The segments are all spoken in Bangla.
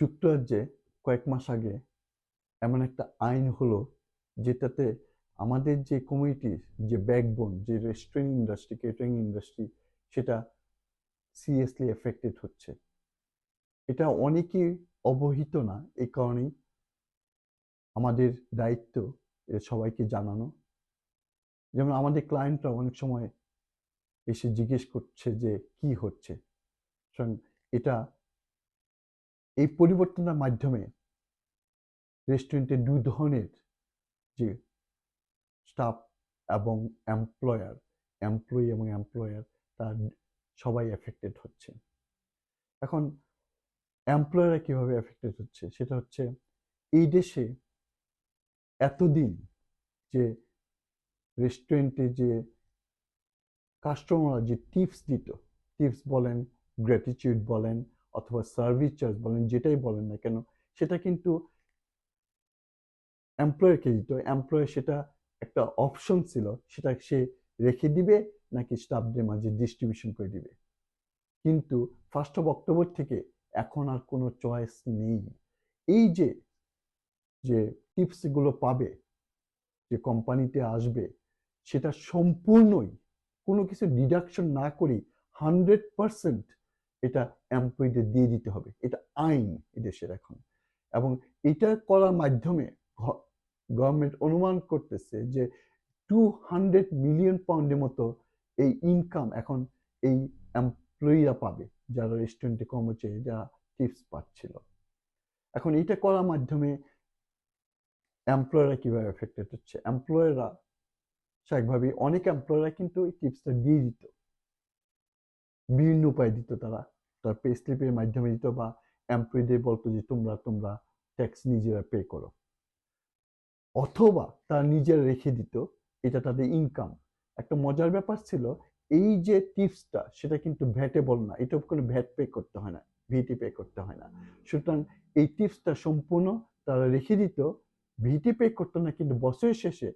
যুক্তরাজ্যে কয়েক মাস আগে এমন একটা আইন হলো যেটাতে আমাদের যে কমিউনিটির যে ব্যাকবোন যে রেস্টুরেন্ট ইন্ডাস্ট্রি কেটারিং ইন্ডাস্ট্রি সেটা সিরিয়াসলি এফেক্টেড হচ্ছে। এটা অনেকেই অবহিত না এই কারণেই আমাদের দায়িত্ব সবাইকে জানানো। যেমন আমাদের ক্লায়েন্টরা অনেক সময় এসে জিজ্ঞেস করছে যে কি হচ্ছে। এটা এই পরিবর্তনের মাধ্যমে রেস্টুরেন্টে দুই ধরনের যে স্টাফ এবং এমপ্লয়ার এমপ্লয়ি এবং এমপ্লয়ার তার সবাই এফেক্টেড হচ্ছে। এখন এমপ্লয়াররা কীভাবে এফেক্টেড হচ্ছে? সেটা হচ্ছে এই দেশে এতদিন যে রেস্টুরেন্টে যে কাস্টমাররা যে টিপস দিত টিপস বলেন গ্র্যাটিটিউড বলেন অথবা সার্ভিস চার্জ বলেন, যেটাই বলেন না কেন, সেটা কিন্তু এমপ্লয়ারকে দিত এমপ্লয়ার সেটা একটা অপশন ছিল, সেটা সে রেখে দিবে, নাকি স্টাফদের মাঝে ডিস্ট্রিবিউশন করে দিবে। কিন্তু ফার্স্ট অফ অক্টোবর থেকে এখন আর কোনো চয়েস নেই। এই যে যে টিপসগুলো পাবে, যে কোম্পানিতে আসবে, সেটা সম্পূর্ণই কোনো কিছু ডিডাকশন না করে হান্ড্রেড পারসেন্ট এটা এমপ্লয়ীদের দিয়ে দিতে হবে। এটা আইন এদেশের এখন এবং এটা করার মাধ্যমে গভর্নমেন্ট অনুমান করতেছে যে টু হান্ড্রেড মিলিয়ন পাউন্ডের মতো এই ইনকাম এখন এই এমপ্লয়িরা পাবে, যারা রেস্টুরেন্টে কর্মচারী, যারা টিপস পাচ্ছিল। এখন এটা করার মাধ্যমে এমপ্লয়াররা কীভাবে এফেক্টেড হচ্ছে? এমপ্লয়াররা স্বাভাবিকভাবে অনেক এমপ্লয়াররা কিন্তু এই টিপসটা দিয়ে দিত। বিভিন্ন উপায় দিত তারা। তার পে স্লিপের মাধ্যমে দিত বা এমপ্লয়ীদের বলতো যে তোমরা তোমরা ট্যাক্স নিজেরা পে করো। অথবা তারা নিজেরা রেখে দিত, এটা তাদের ইনকাম একটা মজার ব্যাপার ছিল, এই যে টিপসটা সেটা কিন্তু ভ্যাটে বল না। এটা কোনো ভ্যাট পে করতে হয় না ভিটি পে করতে হয় না। সুতরাং এই টিপসটা সম্পূর্ণ তারা রেখে দিত ভিটি পে করতো না, কিন্তু বছরের শেষে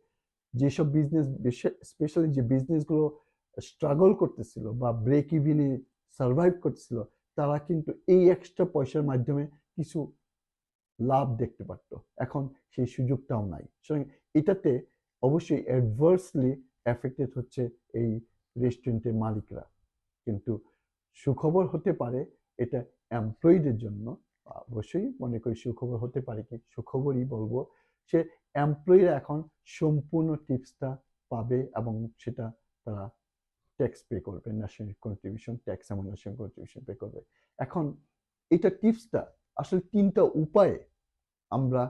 যেসব বিজনেস স্পেশালি যে বিজনেসগুলো স্ট্রাগল করতেছিল বা ব্রেক ইভিনে সার্ভাইভ করতেছিল, তারা কিন্তু এই এক্সট্রা পয়সার মাধ্যমে কিছু লাভ দেখতে পারত। এখন সেই সুযোগটাও নাই। সুতরাং এটাতে অবশ্যই অ্যাডভার্সলি এফেক্টেড হচ্ছে এই রেস্টুরেন্টের মালিকরা। কিন্তু সুখবর হতে পারে এটা এমপ্লয়ীদের জন্য। অবশ্যই মনে করি সুখবর হতে পারে কি? সুখবরই বলব সে এমপ্লয়িরা এখন সম্পূর্ণ টিপসটা পাবে এবং সেটা তারা ট্যাক্স পে করবে ন্যাশনাল কন্ট্রিবিউশন ট্যাক্স এবং ন্যাশনাল কন্ট্রিবিউশন পে করবে। এখন এটা টিপসটা আসলে তিনটা উপায়ে আমরা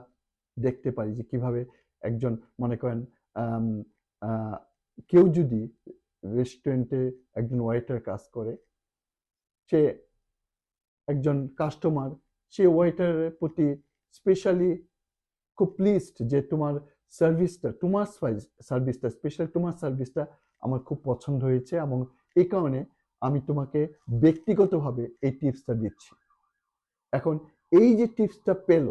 দেখতে পারি যে কীভাবে একজন মনে করেন কেউ যদি রেস্টুরেন্টে একজন ওয়েটার কাজ করে, সে একজন কাস্টমার সে ওয়েটারের প্রতি স্পেশালি খুব প্লিজড যে তোমার সার্ভিসটা তোমার সার্ভিসটা স্পেশাল তোমার সার্ভিসটা আমার খুব পছন্দ হয়েছে এবং এই কারণে আমি তোমাকে ব্যক্তিগতভাবে এই টিপসটা দিচ্ছি। এখন এই যে টিপসটা পেল,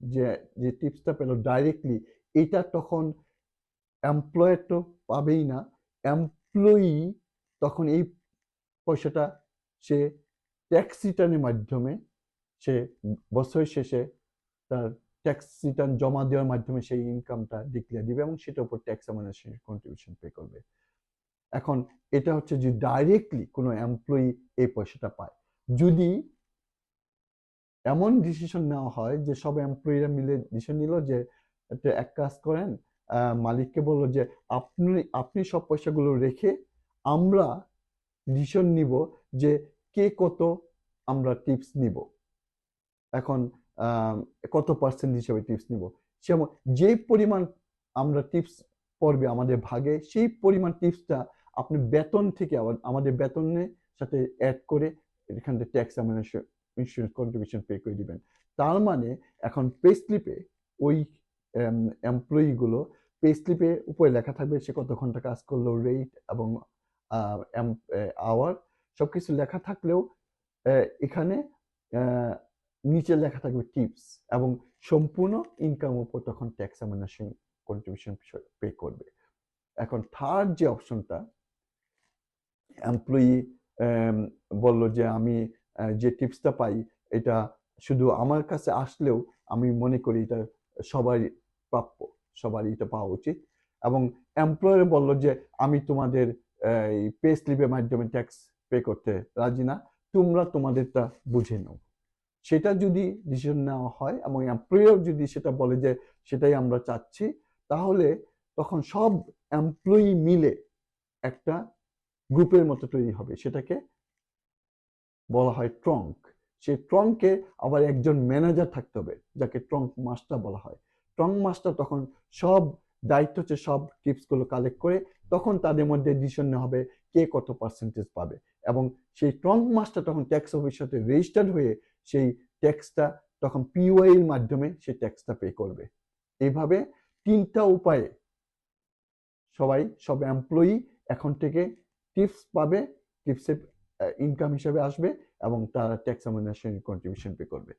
যে যে টিপসটা পেল ডাইরেক্টলি এটা তখন এমপ্লয়ার তো পাবেই না এমপ্লয়ি তখন এই পয়সাটা সে ট্যাক্স রিটার্নের মাধ্যমে সে বছর শেষে তার ট্যাক্স রিটার্ন জমা দেওয়ার মাধ্যমে সেই ইনকামটা ডিক্লেয়ার দিবে এবং সেটার উপর ট্যাক্স অ্যামানেশন কন্ট্রিবিউশন পে করবে। এখন এটা হচ্ছে যে ডাইরেক্টলি কোনো এমপ্লয়ি এই পয়সাটা পায়। যদি এমন ডিসিশন নেওয়া হয় যে সব এমপ্লয়িরা মিলে ডিসিশন নিল যে এক কাজ করেন মালিককে বলল যে আপনি আপনি সব পয়সাগুলো রেখে আমরা ডিসিশন নিব যে কে কত আমরা টিপস নিব। এখন কত পার্সেন্ট হিসেবে টিপস নিব? যেমন যেই পরিমাণ আমরা টিপস পড়বে আমাদের ভাগে, সেই পরিমাণ টিপসটা আপনি বেতন থেকে আবার আমাদের বেতনের সাথে অ্যাড করে এখান থেকে ট্যাক্স ইন্স্যুরেন্স কন্ট্রিবিউশন পে করে দিবেন। তার মানে এখন পে স্লিপে ওই এমপ্লয়িগুলো পে স্লিপে উপরে লেখা থাকবে সে কত ঘণ্টা কাজ করল রেট এবং আওয়ার সব কিছু লেখা থাকলেও এখানে নিচে লেখা থাকবে টিপস এবং সম্পূর্ণ ইনকাম উপর তখন ট্যাক্স অ্যামিনেশন কন্ট্রিবিউশন পে করবে। এখন থার্ড যে অপশনটা এমপ্লয়ি বলল যে আমি যে টিপসটা পাই, এটা শুধু আমার কাছে আসলেও আমি মনে করি এটা সবাই প্রাপ্য, সবারই এটা পাওয়া উচিত। এবং এমপ্লয়ার বলল যে আমি তোমাদের এই পে স্লিপের মাধ্যমে ট্যাক্স পে করতে রাজি না, তোমরা তোমাদেরটা বুঝে নাও। সেটা যদি ডিসিশন নেওয়া হয় এবং এমপ্লয়ার যদি সেটা বলে যে সেটাই আমরা চাচ্ছি, তাহলে তখন সব এমপ্লয়ি মিলে একটা গ্রুপের মতো তৈরি হবে। সেটাকে বলা হয় ট্রঙ্ক সেই ট্রঙ্কে আবার একজন ম্যানেজার থাকতে হবে, যাকে ট্রঙ্ক মাস্টার বলা হয়। ট্রঙ্ক মাস্টার তখন সব দায়িত্ব হচ্ছে সব টিপসগুলো কালেক্ট করে তখন তাদের মধ্যে ডিসিশন নেওয়া হবে কে কত পার্সেন্টেজ পাবে। এবং সেই ট্রঙ্ক মাস্টার তখন ট্যাক্স অফিসের সাথে রেজিস্টার্ড হয়ে সেই ট্যাক্সটা তখন পিওয়াই এর মাধ্যমে সেই ট্যাক্সটা পে করবে। এইভাবে তিনটা উপায়ে সবাই, সব এমপ্লয়ি এখন থেকে টিপস পাবে টিপসের ইনকাম হিসাবে আসবে এবং তারা ট্যাক্স অ্যামিনেশন কন্ট্রিবিউশন পে করবে।